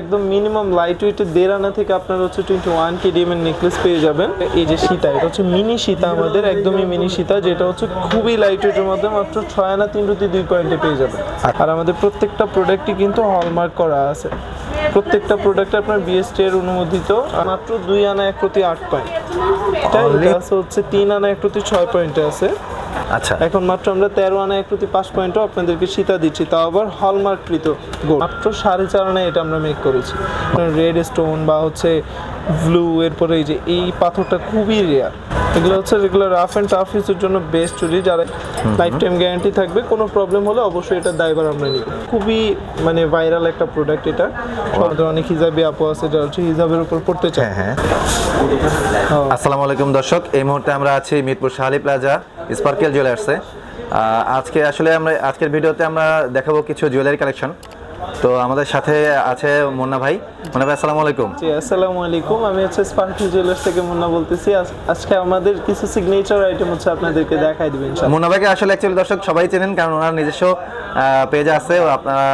একদম minimum light ওয়েটের দেড় আনা থেকে আপনার হচ্ছে টোয়েন্টি ওয়ান কেডিএম এর নেকলেস পেয়ে যাবেন। এই যে সীতা এটা হচ্ছে মিনি সীতা আমাদের একদমই মিনি সীতা যেটা হচ্ছে খুবই লাইট ওয়েটের মধ্যে মাত্র ছয় আনা তিন রুটি দুই পয়েন্টে পেয়ে যাবেন। আর আমাদের প্রত্যেকটা প্রোডাক্টই কিন্তু হলমার্ক করা আছে। প্রত্যেকটা প্রোডাক্ট আপনার বিএসটি এর অনুমোদিত মাত্র দুই আনা এক প্রতি আট পয়েন্ট এটা হচ্ছে তিন আনা এক প্রতি ছয় পয়েন্টে আছে। আচ্ছা। এখন মাত্র আমরা তেরো আনা এক প্রতি পাঁচ পয়েন্টও আপনাদেরকে সীতা দিচ্ছি, তাও আবার হলমার্ককৃত গোল্ড মাত্র সাড়ে চার আনায় এটা আমরা মেক করেছি। রেড স্টোন বা হচ্ছে ব্লু এরপরে এই যে এই পাথরটা খুবই রেয়ার এগুলো হচ্ছে যেগুলো রাফ অ্যান্ড টাফ ইউজের জন্য বেস্ট চুরি। যারা লাইফ টাইম গ্যারান্টি থাকবে কোনো প্রবলেম হলে অবশ্যই এটার দায়ভার আমরা নিব। খুবই মানে ভাইরাল একটা প্রোডাক্ট এটা। আমাদের অনেক হিজাবি আপু আছে যারা হচ্ছে হিজাবের উপর পড়তে চায়। হ্যাঁ হ্যাঁ। আসসালামু আলাইকুম দর্শক এই মুহূর্তে আমরা আছি মিরপুর শাহালি প্লাজা স্পার্কেল জুয়েলার্সে আজকে আসলে আমরা আজকের ভিডিওতে আমরা দেখাবো কিছু জুয়েলারি কালেকশন তো আমাদের সাথে আছে মুন্না ভাই। মুন্না ভাই আসসালামু আলাইকুম। জি আসসালামু আলাইকুম। আমি হচ্ছে স্পার্কি জুয়েলার্স থেকে মুন্না বলতেছি। আজকে আমাদের কিছু সিগনেচার আইটেম হচ্ছে আপনাদেরকে দেখাই দিবেন ইনশাআল্লাহ। মুন্না ভাইকে আসলে অ্যাকচুয়ালি দর্শক সবাই চেনেন কারণ ওনার নিজস্ব পেজ আছে আপনারা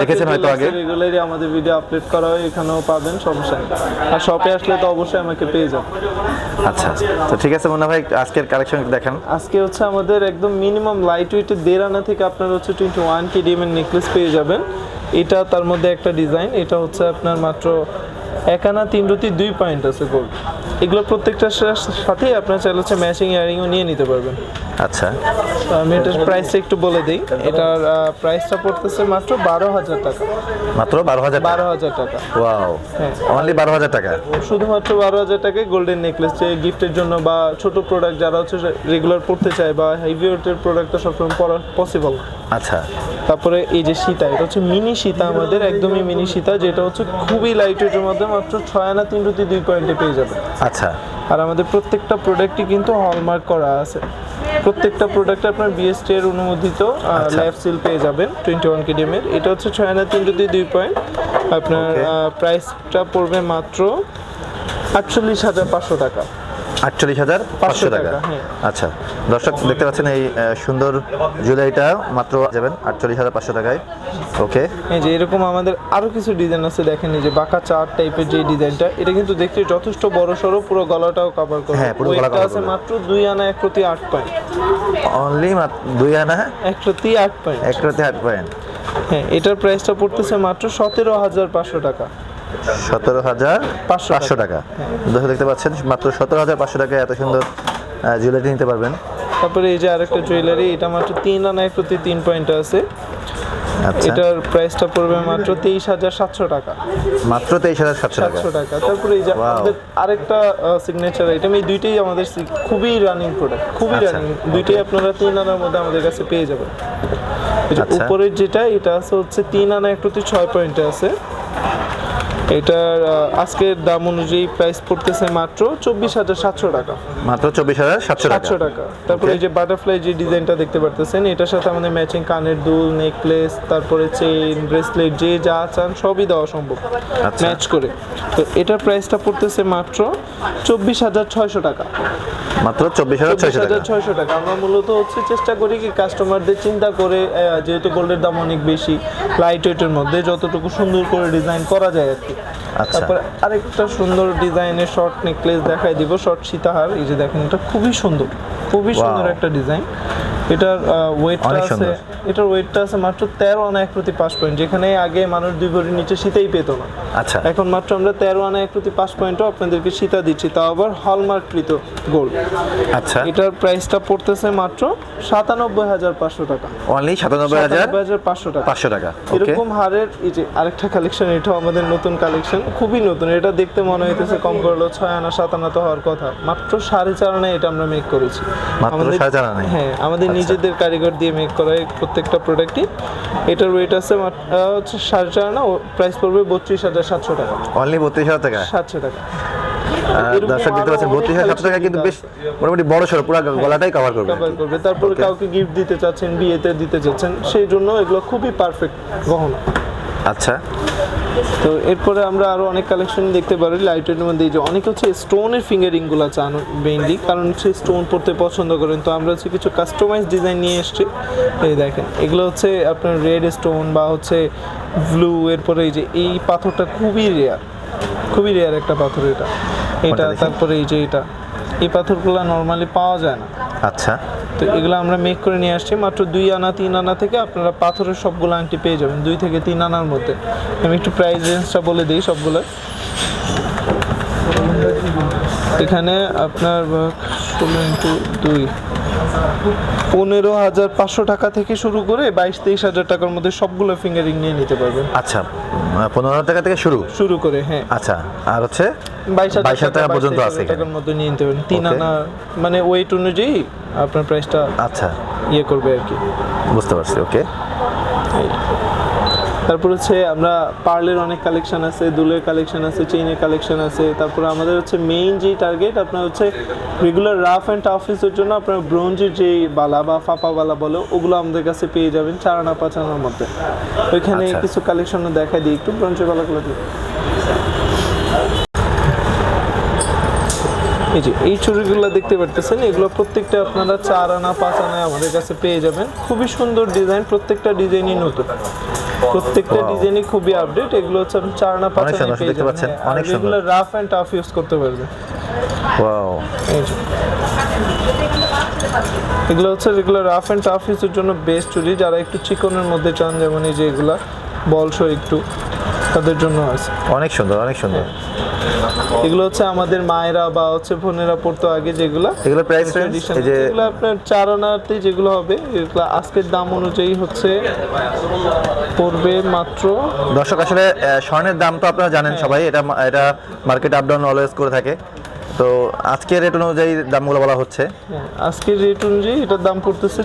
দেখেছেন হয়তো আগে। রেগুলারই আমাদের ভিডিও আপলোড করা হয় এখানেও পাবেন সমস্যা নেই। আর শপে আসলে তো অবশ্যই আমাকে পেয়ে যাবেন। আচ্ছা তো ঠিক আছে মুন্না ভাই আজকের কালেকশন দেখান। আজকে হচ্ছে আমাদের একদম মিনিমাম লাইট ওয়েটের দেড় আনা থেকে আপনার হচ্ছে টোয়েন্টি ওয়ান কেডিএম এর নেকলেস পেয়ে যাবেন। এটা তার মধ্যে একটা ডিজাইন এটা হচ্ছে আপনার মাত্র এক আনা তিন রুটি দুই পয়েন্ট আছে গোল্ড এগুলো প্রত্যেকটার সাথে আপনার চাইলে হচ্ছে ম্যাচিং ইয়ারিংও নিয়ে নিতে পারবেন। আচ্ছা। তো আমি এটার প্রাইসটা একটু বলে দিই। এটার প্রাইসটা পড়তেছে মাত্র বারো হাজার টাকা। মাত্র বারো হাজার বারো হাজার টাকা। ওয়াও হ্যাঁ। অনলি বারো হাজার টাকা? শুধুমাত্র বারো হাজার টাকায় গোল্ডেন নেকলেস যে গিফটের জন্য বা ছোট প্রোডাক্ট যারা হচ্ছে রেগুলার পড়তে চায় বা হেভি ওয়েটের প্রোডাক্টটা সবসময় পরা পসিবল আচ্ছা। তারপরে এই যে সীতা এটা হচ্ছে মিনি সীতা আমাদের একদমই মিনি সীতা যেটা হচ্ছে খুবই লাইট ওয়েটের মধ্যে মাত্র ছয় আনা তিন রুটি দুই পয়েন্টে পেয়ে যাবে আচ্ছা। আর আমাদের প্রত্যেকটা প্রোডাক্টই কিন্তু হলমার্ক করা আছে। প্রত্যেকটা প্রোডাক্ট আপনার বিএসটি এর অনুমোদিত আচ্ছা। লাইফ সিল পেয়ে যাবেন টোয়েন্টি ওয়ান কেডিএম এর। এটা হচ্ছে ছয় আনা তিন যদি দুই পয়েন্ট আপনার প্রাইসটা পড়বে মাত্র আটচল্লিশ হাজার পাঁচশো টাকা। আটচল্লিশ হাজার পাঁচশো টাকা হ্যাঁ। আচ্ছা দর্শক দেখতে পাচ্ছেন এই সুন্দর জুয়েলারিটা মাত্র যাবেন আটচল্লিশ হাজার পাঁচশো টাকায়। ওকে। যে এরকম আমাদের আরও কিছু ডিজাইন আছে দেখেন যে বাঁকা চার টাইপের যে ডিজাইনটা এটা কিন্তু দেখতে যথেষ্ট বড় সড়ো পুরো গলাটাও কভার করে হ্যাঁ, পুরো গলা আছে মাত্র দুই আনা এক প্রতি আট পয়েন্ট অনলি দুই আনা? এক প্রতি আট পয়েন্ট এক রাতে আট পয়েন্ট হ্যাঁ এটার প্রাইসটা পড়তেছে মাত্র সতেরো হাজার পাঁচশো টাকা। সতেরো হাজার পাঁচশো টাকা। দেখতে পাচ্ছেন মাত্র সতেরো হাজার পাঁচশো টাকায় এত সুন্দর জুয়েলারি নিতে পারবেন। তারপরে এই যে আরেকটা জুয়েলারি এটা মাত্র তিন আনা এক প্রতি তিন পয়েন্ট আছে। আচ্ছা। এটার প্রাইসটা পড়বে মাত্র তেইশ হাজার সাতশো টাকা। মাত্র তেইশ হাজার সাতশো টাকা। তারপরে এই যে আমাদের আরেকটা সিগনেচার আইটেম এই দুইটাই আমাদের খুবই রানিং প্রোডাক্ট খুবই আচ্ছা, রানিং দুইটাই আপনারা তিন আনার মধ্যে আমাদের কাছে পেয়ে যাবেন। আচ্ছা। উপরের যেটা এটা আছে হচ্ছে তিন আনা এক প্রতি ছয় পয়েন্টে আছে। এটার আজকের দাম অনুযায়ী প্রাইস পড়তেছে মাত্র চব্বিশ হাজার সাতশো টাকা। মাত্র চব্বিশ হাজার সাতশো সাতশো টাকা। তারপরে এই যে বাটারফ্লাই যে ডিজাইনটা দেখতে পারতেছেন এটার সাথে আমাদের ম্যাচিং কানের দুল নেকলেস তারপরে চেইন ব্রেসলেট যে যা চান সবই দেওয়া সম্ভব। আচ্ছা। ম্যাচ করে। তো এটার প্রাইসটা পড়তেছে মাত্র চব্বিশ হাজার ছয়শো টাকা। মাত্র চব্বিশ হাজার ছয়শো টাকা। আমরা মূলত হচ্ছে চেষ্টা করি কি কাস্টমারদের চিন্তা করে যেহেতু গোল্ডের দাম অনেক বেশি লাইট ওয়েটের মধ্যে যতটুকু সুন্দর করে ডিজাইন করা যায় আর কি। আচ্ছা। তারপরে আরেকটা সুন্দর ডিজাইনের শর্ট নেকলেস দেখাই দিব শর্ট সীতাহার। এই যে দেখেন এটা খুবই সুন্দর খুবই সুন্দর একটা ডিজাইন। এটার ওয়েটটা আছে এটার ওয়েটটা আছে মাত্র তেরো আনা এক প্রতি পাঁচ পয়েন্ট যেখানে আগে মানুষ দুই ভরির নিচে শীতেই পেত না। আচ্ছা। এখন মাত্র আমরা তেরো আনা এক প্রতি পাঁচ পয়েন্টও আপনাদেরকে সীতা দিচ্ছি তাও আবার হলমার্ককৃত গোল্ড আচ্ছা। এটার প্রাইসটা পড়তেছে মাত্র সাতানব্বই হাজার পাঁচশো টাকা। অনলি সাতানব্বই হাজার হাজার পাঁচশো টাকা। পাঁচশো টাকা। এরকম হারের এই যে আরেকটা কালেকশন এটাও আমাদের নতুন কালেকশন খুবই নতুন। এটা দেখতে মনে হইতেছে কম করল ছয় আনা সাত আনা তো হওয়ার কথা। মাত্র সাড়ে চার আনায় এটা আমরা মেক করেছি। মাত্র সাড়ে চার আনায়? হ্যাঁ আমাদের। নিজেদের কারিগর দিয়ে মেক করা এই প্রত্যেকটা প্রোডাক্টই এটার ওয়েট আছে হচ্ছে সাড়ে চার আনা প্রাইস পড়বে বত্রিশ হাজার সাতশো টাকা। অনলি বত্রিশ হাজার টাকা? সাতশো টাকা। দর্শক দেখতে পাচ্ছেন বত্রিশ হাজার সাতশো টাকা কিন্তু বেশ মোটামুটি বড় সড়ো পুরো গলাটাই কভার করবে। কভার করবে। তারপরে কাউকে গিফট দিতে চাচ্ছেন বিয়েতে দিতে চাচ্ছেন সেই জন্য এগুলো খুবই পারফেক্ট গহনা। আচ্ছা। তো এরপরে আমরা আরও অনেক কালেকশন দেখতে পারি। লাইটের মধ্যে এই যে অনেকে হচ্ছে স্টোনের ফিঙ্গারিংগুলো চান মেইনলি কারণ হচ্ছে স্টোন পড়তে পছন্দ করেন। তো আমরা হচ্ছে কিছু কাস্টমাইজ ডিজাইন নিয়ে এসেছি। এই দেখেন এগুলো হচ্ছে আপনার রেড স্টোন বা হচ্ছে ব্লু এরপরে এই যে এই পাথরটা খুবই রেয়ার খুবই রেয়ার একটা পাথর এটা। এটা তারপরে এই যে এটা এই পাথরগুলো নর্মালি পাওয়া যায় না। আচ্ছা। তো এগুলো আমরা মেক করে নিয়ে আসছি। মাত্র দুই আনা, তিন আনা থেকে আপনারা পাথরের সবগুলো আংটি পেয়ে যাবেন, দুই থেকে তিন আনার মধ্যে। আমি একটু প্রাইস রেঞ্জটা বলে দিই সবগুলো। এখানে আপনার ষোলো ইন্টু দুই। পনেরো হাজার পাঁচশো টাকা থেকে শুরু করে বাইশ তেইশ হাজার টাকার মধ্যে সবগুলো ফিঙ্গারিং নিয়ে নিতে পারবেন। আচ্ছা পনেরো হাজার টাকা থেকে শুরু? শুরু করে হ্যাঁ। আচ্ছা আর হচ্ছে? বাইশ হাজার টাকা পর্যন্ত আছে টাকার মধ্যে নিয়ে নিতে পারেন তিন আনা মানে ওয়েট অনুযায়ী আপনার প্রাইসটা আচ্ছা। ইয়ে করবে আর কি। বুঝতে পারছি ওকে তারপর হচ্ছে আমরা পার্লের অনেক কালেকশন আছে দুলের কালেকশন আছে চেইনের কালেকশন আছে তারপর আমাদের হচ্ছে মেইন যে টার্গেট আপনার হচ্ছে রেগুলার রাফ অ্যান্ড টাফ ইউজের জন্য আপনার ব্রোঞ্জের যেই বালা বা ফাপা বালা বলো ওগুলো আমাদের কাছে পেয়ে যাবেন চার আনা পাঁচ আনার মধ্যে। ওইখানে আচ্ছা। কিছু কালেকশন দেখা দিই একটু ব্রোঞ্জের বালাগুলো দিই এই যে এই চুড়িগুলো দেখতে পারতেছেন এগুলো প্রত্যেকটা আপনারা চার আনা পাঁচ আনায় আমাদের কাছে পেয়ে যাবেন। খুবই সুন্দর ডিজাইন প্রত্যেকটা ডিজাইনই নতুন। প্রত্যেকটা ডিজাইনই খুবই আপডেট এগুলো হচ্ছে আপনি চার না পাঁচ আনায় পেয়ে যাবেন। পাচ্ছেন? হ্যাঁ, অনেক সুন্দর। এগুলো রাফ এন্ড টাফ ইউজ করতে পারবেন। ওয়াও এগুলো হচ্ছে যেগুলো রাফ এন্ড টাফ ইউজের জন্য বেস্ট চুরি যারা একটু চিকনের মধ্যে চান যেমন এই যে এগুলা বলসো একটু। তাদের জন্য আছে। অনেক সুন্দর অনেক সুন্দর। এগুলো হচ্ছে আমাদের মায়েরা বা হচ্ছে বোনেরা পড়তো আগে যেগুলো। এগুলো প্রাইস রেঞ্জ এই যে যেগুলো আপনার চার আনাতে যেগুলো হবে এগুলো আজকের দাম অনুযায়ী হচ্ছে পড়বে মাত্র দর্শক আসলে স্বর্ণের দাম তো আপনারা জানেন সবাই এটা এটা মার্কেট আপ ডাউন অলওয়েজ করে থাকে। তো আজকের রেট অনুযায়ী দামগুলো বলা হচ্ছে। হ্যাঁ, আজকের রেট অনুযায়ী এটার দাম পড়তেছে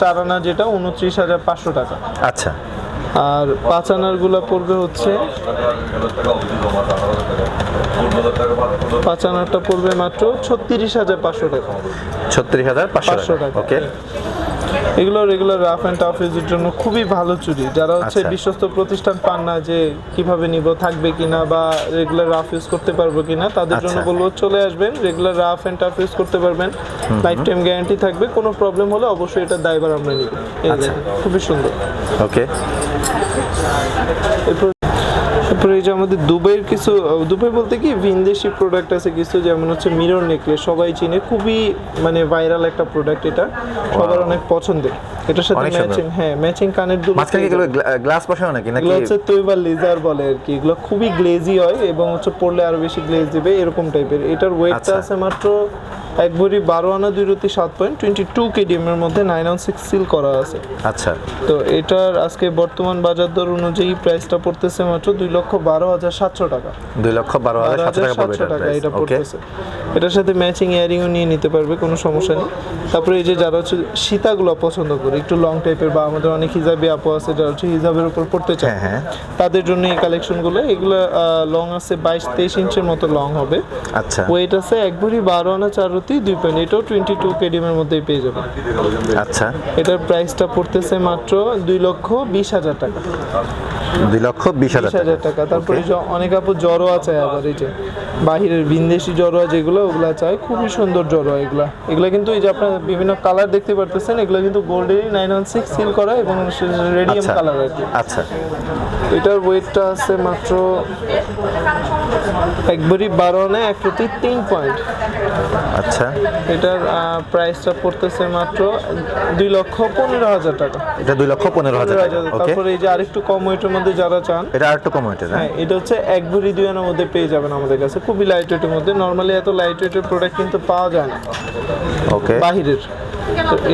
চার আনা যেটা উনত্রিশ হাজার পাঁচশো টাকা। আচ্ছা। আর পাঁচ আনারগুলা পড়বে হচ্ছে পাঁচ আনারটা পড়বে মাত্র ছত্রিশ হাজার পাঁচশো টাকা। ছত্রিশ হাজার পাঁচশো পাঁচশো টাকা। ওকে। এগুলো রেগুলার রাফ অ্যান্ড টাফ ইউজের জন্য খুবই ভালো চুরি যারা হচ্ছে আচ্ছা। বিশ্বস্ত প্রতিষ্ঠান পান না যে কীভাবে নিব থাকবে কিনা বা রেগুলার রাফ ইউজ করতে পারব কিনা তাদের জন্য আচ্ছা। বলব চলে আসবেন regular rough and tough use করতে পারবেন লাইফ টাইম গ্যারান্টি থাকবে কোনো প্রবলেম হলে অবশ্যই এটা দায়বার আমরা নিব আচ্ছা। খুবই সুন্দর ওকে তারপরে এই যে আমাদের দুবাইয়ের কিছু দুবাই বলতে কি ভিনদেশি প্রোডাক্ট আছে কিছু যেমন হচ্ছে মিরর নেকলেস সবাই চিনে। খুবই মানে ভাইরাল একটা প্রোডাক্ট এটা। সবার অনেক পছন্দের। এটার সাথে ম্যাচিং হ্যাঁ ম্যাচিং কানের দুল মাঝখানে কি এগুলো গ্লাস বসানো নাকি? নাকি হচ্ছে তৈবা লেজার বলে আর কি। এগুলো খুবই গ্লেজি হয় এবং হচ্ছে পড়লে আরও বেশি গ্লেজ দিবে এরকম টাইপের এটার ওয়েটটা আচ্ছা। আছে মাত্র এক ভরি বারো আনা দুই রতি সাত পয়েন্ট টোয়েন্টি টু কেডিএম এর মধ্যে নাইন আউন সিক্স সিল করা আছে। আচ্ছা। তো এটার আজকে বর্তমান বাজার দর অনুযায়ী প্রাইসটা পড়তেছে মাত্র দুই লক্ষ বারো হাজার সাতশো টাকা। দুই লক্ষ বারো হাজার সাতশো টাকা এটা পড়তেছে। এটার সাথে ম্যাচিং ইয়ারিংও নিয়ে নিতে পারবে কোনো সমস্যা নেই। তারপরে এই যে যারা হচ্ছে সীতাগুলো পছন্দ করে একটু লং টাইপের বা আমাদের অনেক হিজাবি আপু আছে যারা হচ্ছে হিজাবের উপর পড়তে চায় হ্যাঁ হ্যাঁ। তাদের জন্য এই কালেকশনগুলো এগুলো লং আছে বাইশ তেইশ ইঞ্চের মতো লং হবে। আচ্ছা। ওয়েট আছে এক ভরি বারো আনা চার রতি দুই পয়েন্ট এটাও টোয়েন্টি টু কেডিএমের মধ্যেই পেয়ে যাবে আচ্ছা। এটার প্রাইসটা পড়তেছে মাত্র দুই লক্ষ বিশ হাজার টাকা। দুই লক্ষ বিশ হাজার টাকা। তারপরে অনেক আপু জড়োয়া চায় আবার এই যে বাহিরের বিন্দেশি জড়োয়া যেগুলো ওগুলা চায় খুবই সুন্দর জড়োয়া এগুলা। এগুলা কিন্তু এই যে আপনার বিভিন্ন কালার দেখতে পারতেছেন এগুলো কিন্তু গোল্ডেরই নাইন ওয়ান সিক্স সিল করা এবং রেডিয়াম আচ্ছা। কালার আর কি। আচ্ছা। এটার ওয়েটটা আছে মাত্র একবারই বারো আনা এক প্রতি তিন পয়েন্ট। আচ্ছা। এটার প্রাইসটা পড়তেছে মাত্র দুই লক্ষ পনেরো হাজার টাকা। এটা দুই লক্ষ পনেরো হাজার তারপরে এই যে আরেকটু কম ওয়েটের মধ্যে যারা চান এটা আর একটু কম এটা হ্যাঁ এটা হচ্ছে এক ভরি দুই আনার মধ্যে পেয়ে যাবেন আমাদের কাছে। খুবই লাইট ওয়েটের মধ্যে। নর্মালি এত লাইট ওয়েটের প্রোডাক্ট কিন্তু পাওয়া যায় না। ওকে বাহিরের।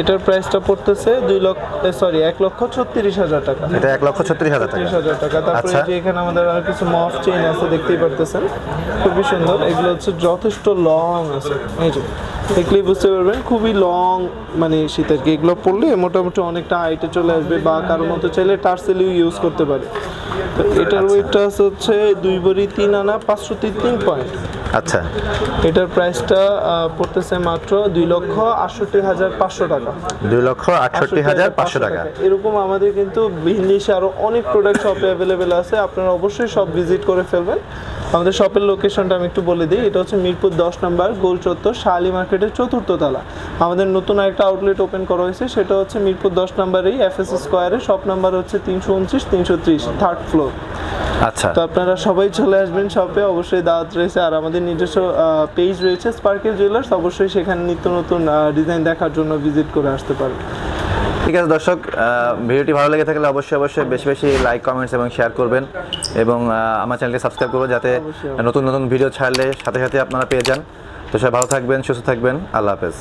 এটার প্রাইসটা পড়তেছে দুই লক্ষ সরি এক লক্ষ ছত্রিশ হাজার টাকা। এটা এক লক্ষ ছত্রিশ হাজার টাকা। হাজার টাকা। তারপরে আচ্ছা। যে এখানে আমাদের আর কিছু মফ চেইন আছে দেখতেই পারতেছেন। খুবই সুন্দর। এগুলো হচ্ছে যথেষ্ট লং আছে। এই যে দেখলেই বুঝতে পারবেন খুবই লং মানে শীতের কি এগুলো পড়লে মোটামুটি অনেকটা হাইটে চলে আসবে বা কারোর মতো চাইলে টার্সেলিও ইউজ করতে পারে। এটার ওয়েটটা আছে হচ্ছে দুই বড়ি তিন আনা পাঁচশো তিন পয়েন্ট আচ্ছা। এটার প্রাইসটা পড়তেছে মাত্র দুই লক্ষ আটষট্টি হাজার পাঁচশো টাকা। দুই লক্ষ আটষট্টি হাজার পাঁচশো টাকা। এরকম আমাদের কিন্তু ইংলিশে আরও অনেক প্রোডাক্ট শপে অ্যাভেলেবেল আছে। আপনারা অবশ্যই সব ভিজিট করে ফেলবেন। আমাদের শপের লোকেশনটা আমি একটু বলে দিই। এটা হচ্ছে মিরপুর দশ নম্বর গোল চত্বর শালি মার্কেটের চতুর্থ তলা। আমাদের নতুন আরেকটা আউটলেট ওপেন করা হয়েছে সেটা হচ্ছে মিরপুর দশ নম্বরেই এফ এস স্কোয়ারে শপ নাম্বার হচ্ছে তিনশো উনত্রিশ তিনশো ত্রিশ থার্ড ফ্লোর আচ্ছা। তো আপনারা সবাই চলে আসবেন শপে অবশ্যই দাওয়াত রয়েছে। আর আমাদের নিজস্ব পেজ রয়েছে স্পার্কেল জুয়েলার্স অবশ্যই সেখানে নিত্য নতুন ডিজাইন দেখার জন্য ভিজিট করে আসতে পারেন ঠিক আছে দর্শক ভিডিওটি ভালো লেগে থাকলে অবশ্যই অবশ্যই বেশি বেশি লাইক কমেন্টস এবং শেয়ার করবেন এবং আমার চ্যানেলকে সাবস্ক্রাইব করবেন যাতে নতুন নতুন ভিডিও ছাড়লে সাথে সাথে আপনারা পেয়ে যান। তো সবাই ভালো থাকবেন সুস্থ থাকবেন আল্লাহ হাফেজ।